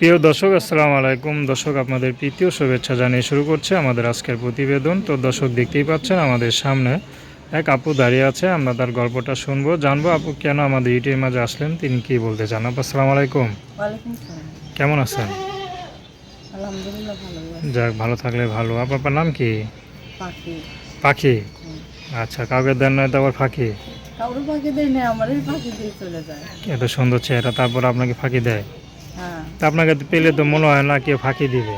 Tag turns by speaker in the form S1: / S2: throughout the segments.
S1: প্রিয় দর্শক আসসালামু আলাইকুম। দর্শক আপনাদের প্রীতীয় শুভেচ্ছা জানিয়ে শুরু করছে আমাদের আজকের প্রতিবেদন। তো দর্শক দেখতেই পাচ্ছেন আমাদের সামনে এক আপু দাঁড়িয়ে আছে। আমরা তার গল্পটা শুনব জানব আপু কেন আমাদের ইউটিউবের মাঝে আসলেন তিনি কি বলতে চান? আপু আসসালামু আলাইকুম। কেমন আছেন? যাক ভালো থাকলে ভালো। আপু, আপনার নাম কি?
S2: পাখি।
S1: আচ্ছা কাউকে দেন নয় তো আবার ফাঁকি?
S2: কাউরে পাখি দেয় না আমারই পাখি দিয়ে চলে যায়।
S1: এত সুন্দর চেহারা তারপর আপনাকে ফাঁকি দেয়? তা আপনাকে পেলে তো মনে হয় না কেউ ফাঁকি দিবে।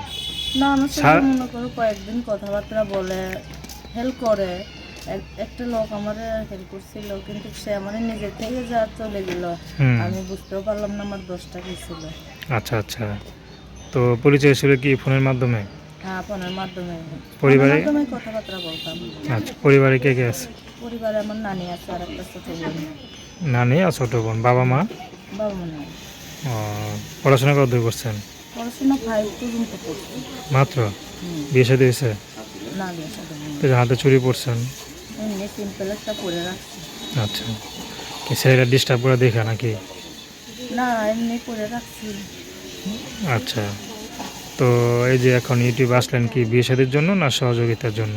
S2: না আমার সাথে মনে করো কয়েকদিন কথাবার্তা বলে হেল্প করে। এক- একটা লোক আমার হেল্প করছিল কিন্তু সে আমার নিজে থেকে যা চলে গেল আমি বুঝতেও পারলাম না আমার দোষটা কি ছিল।
S1: আচ্ছা আচ্ছা। তো পরিচয় ছিল কি ফোনের মাধ্যমে?
S2: হ্যাঁ ফোনের মাধ্যমে।
S1: পরিবারে?
S2: মাধ্যমে কথাবার্তা বলতাম।
S1: আচ্ছা পরিবারে কে কে আছে?
S2: পরিবারে আমার নানি আছে আর একটা ছোট বোন।
S1: নানি আর ছোট বোন বাবা মা?
S2: বাবা
S1: ও, পড়াশোনা কত দূর করছেন?
S2: পড়াশোনা ফাইভ পর্যন্ত
S1: মাত্র? বিয়ে সাথে হয়েছে?
S2: না বিয়ে সাথে
S1: হাতে চুরি পড়ছেন?
S2: এমনি সিম্পল একটা পরে রাখছি।
S1: আচ্ছা। কি ছেলেরা ডিস্টার্ব করে দেখা নাকি?
S2: না এমনি পরে রাখছি।
S1: আচ্ছা। তো এই যে এখন ইউটিউব আসলেন কি বিয়ে সাথের জন্য না সহযোগিতার জন্য?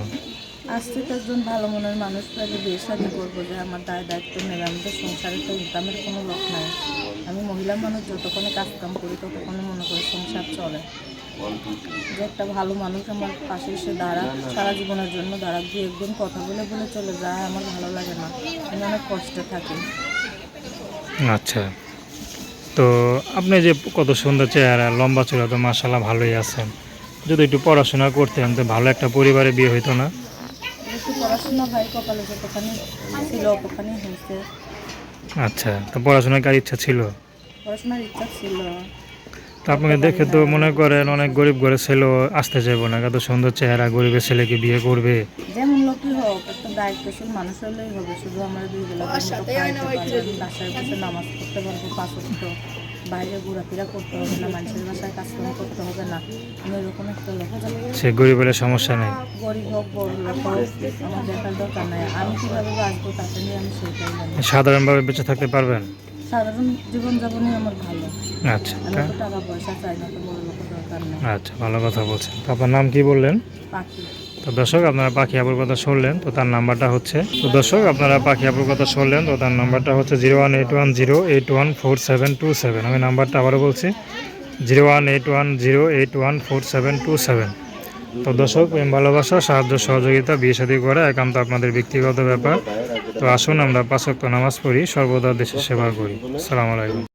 S2: আসছে তো একজন ভালো মনের মানুষ পেলে বিয়ে শাদি করব যে আমার দায় দায়িত্ব নেবে আমাদের সংসারে তো ইনকামের কোনো লোক নাই। আমি মহিলা মানুষ, যতক্ষণে কাজ কাম করি ততক্ষণে মনে করি সংসার চলে। যে একটা ভালো মানুষ আমার পাশে এসে দাঁড়া সারা জীবনের জন্য দাঁড়া দু একদিন কথা বলে বলে চলে যায়, আমার ভালো লাগে না। আমি অনেক কষ্টে থাকি।
S1: আচ্ছা। তো আপনি যে কত সুন্দর চেহারা, লম্বা চূড়া তো মাসাল্লাহ ভালোই আছেন। যদি একটু পড়াশোনা করতেন, তো ভালো একটা পরিবারে বিয়ে হইতো না।
S2: পড়াশোনা ভাই কপালে যতখানি ছিল অতখানি হয়েছে।
S1: আচ্ছা তো পড়াশোনার কার ইচ্ছা ছিল?
S2: পড়াশোনার ইচ্ছা ছিল।
S1: তো আপনাকে দেখে তো মনে করেন অনেক গরিব ঘরের ছেলেও আসতে চাইব না এত সুন্দর চেহারা গরিবের ছেলেকে বিয়ে করবে।
S2: যেমন লোকই হোক একটা দায়িত্বশীল মানুষ হলেই হবে শুধু আমরা দুই বেলা বাসায় বসে নামাজ পড়তে পারব পাঁচ বাইরে ঘোরাফেরা করতে হবে না মানুষের বাসায় কাজকর্ম করতে হবে না। আমি এরকম একটা লোক।
S1: সে গরিবের সমস্যা নেই।
S2: গরিব হোক বড় লোক হোক আমার দেখার দরকার নাই। আমি কীভাবে বাঁচবো তাতে নিয়ে আমি সেটাই জানি।
S1: সাধারণভাবে বেঁচে থাকতে পারবেন?
S2: সাধারণ জীবনযাপনই আমার ভালো।
S1: আচ্ছা
S2: টাকা পয়সা চাই না তো বড় লোকের দরকার নেই।
S1: আচ্ছা ভালো কথা বলছেন। আপনার নাম কি বললেন?
S2: পাখি।
S1: তো দর্শক, আপনারা পাখি আপুর কথা শুনলেন, তো তার নাম্বারটা হচ্ছে, তো দর্শক, আপনারা পাখি আপুর কথা শুনলেন, তো তার নাম্বারটা হচ্ছে zero one eight one zero eight one four seven two seven. আমি নাম্বারটা আবারও বলছি, zero one eight one zero eight one four seven two seven. তো দর্শক, প্রেম, ভালোবাসা, সাহায্য, সহযোগিতা, বিয়ে শাদী করা একান্ত আপনাদের ব্যক্তিগত ব্যাপার। তো আসুন, আমরা পাঁচক্ত নামাজ পড়ি, সর্বদা দেশের সেবা করি। সালাম আলাইকুম।